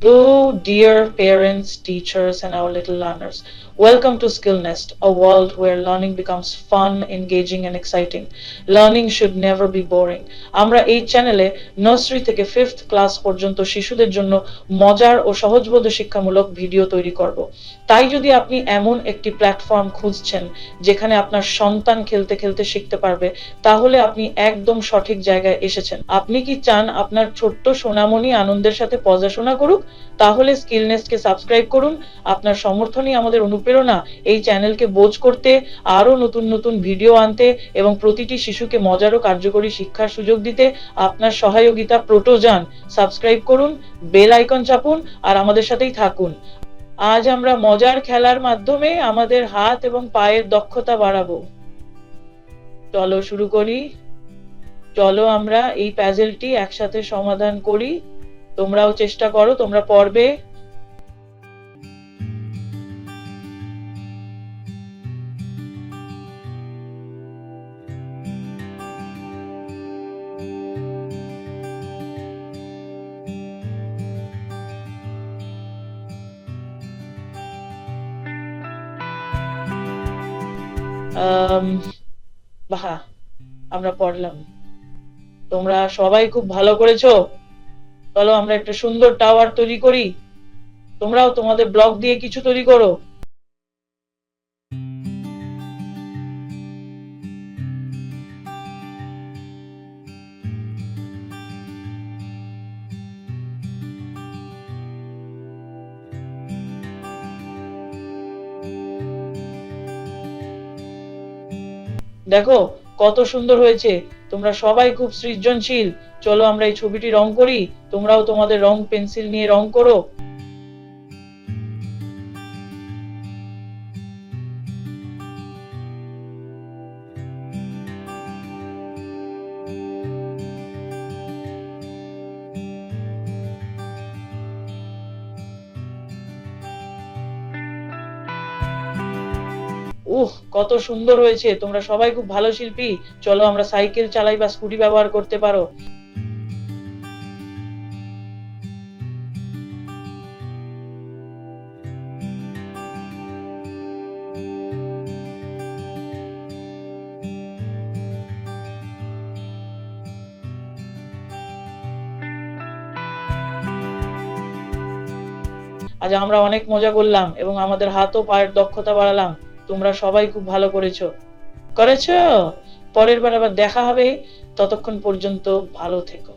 Hello, dear parents, teachers, and our little learners. Welcome to Skill Nest, a world where learning becomes fun, engaging, and exciting. Learning should never be boring. আমরা এই চ্যানেলে nursery থেকে fifth class পর্যন্ত শিশুদের জন্য মজার ও সহজবোধ্য শিক্ষামূলক video তৈরি করব তাই যদি আপনি এমন একটি প্ল্যাটফর্ম খুঁজছেন যেখানে আপনার সন্তান খেলতে খেলতে শিখতে পারবে তাহলে আপনি একদম সঠিক জায়গায় এসেছেন আপনি কি চান আপনার ছোট্ট সোনামণি আনন্দের সাথে পড়াশোনা করুক তাহলে স্কিলনেসকে সাবস্ক্রাইব করুন। আপনার সমর্থনই আমাদের অনুপ্রেরণা। এই চ্যানেলকে বোঝ করতে আরও নতুন নতুন ভিডিও আনতে এবং প্রতিটি শিশুকে মজার ও কার্যকরী শিক্ষার সুযোগ দিতে আপনার সহায়িতা প্রোটোজান। সাবস্ক্রাইব করুন বেল আইকন চাপুন, আর আমাদের সাথেই থাকুন। আজ আমরা মজার খেলার মাধ্যমে আমাদের হাত এবং পায়ের দক্ষতা বাড়াবো। চলো শুরু করি। চলো আমরা এই প্যাজেলটি একসাথে সমাধান করি। তোমরাও চেষ্টা করো তোমরা পড়বে। আমরা পড়লাম। তোমরা সবাই খুব ভালো করেছ। চলো আমরা একটা সুন্দর টাওয়ার তৈরি করি। তোমরাও তোমাদের ব্লক দিয়ে কিছু তৈরি করো। দেখো কত সুন্দর হয়েছে। তোমরা সবাই খুব সৃজনশীল। চলো আমরা এই ছবিটি রং করি। তোমরাও তোমাদের রং পেন্সিল নিয়ে রং করো। উহ, কত সুন্দর হয়েছে। তোমরা সবাই খুব ভালো শিল্পী। চলো আমরা সাইকেল চালাই বা স্কুটি ব্যবহার করতে পারো। আজ আমরা অনেক মজা করলাম এবং আমাদের হাত ও পায়ের দক্ষতা বাড়ালাম। তোমরা সবাই খুব ভালো করেছ। করেছ? পরের বার আবার দেখা হবে। ততক্ষণ পর্যন্ত ভালো থেকো।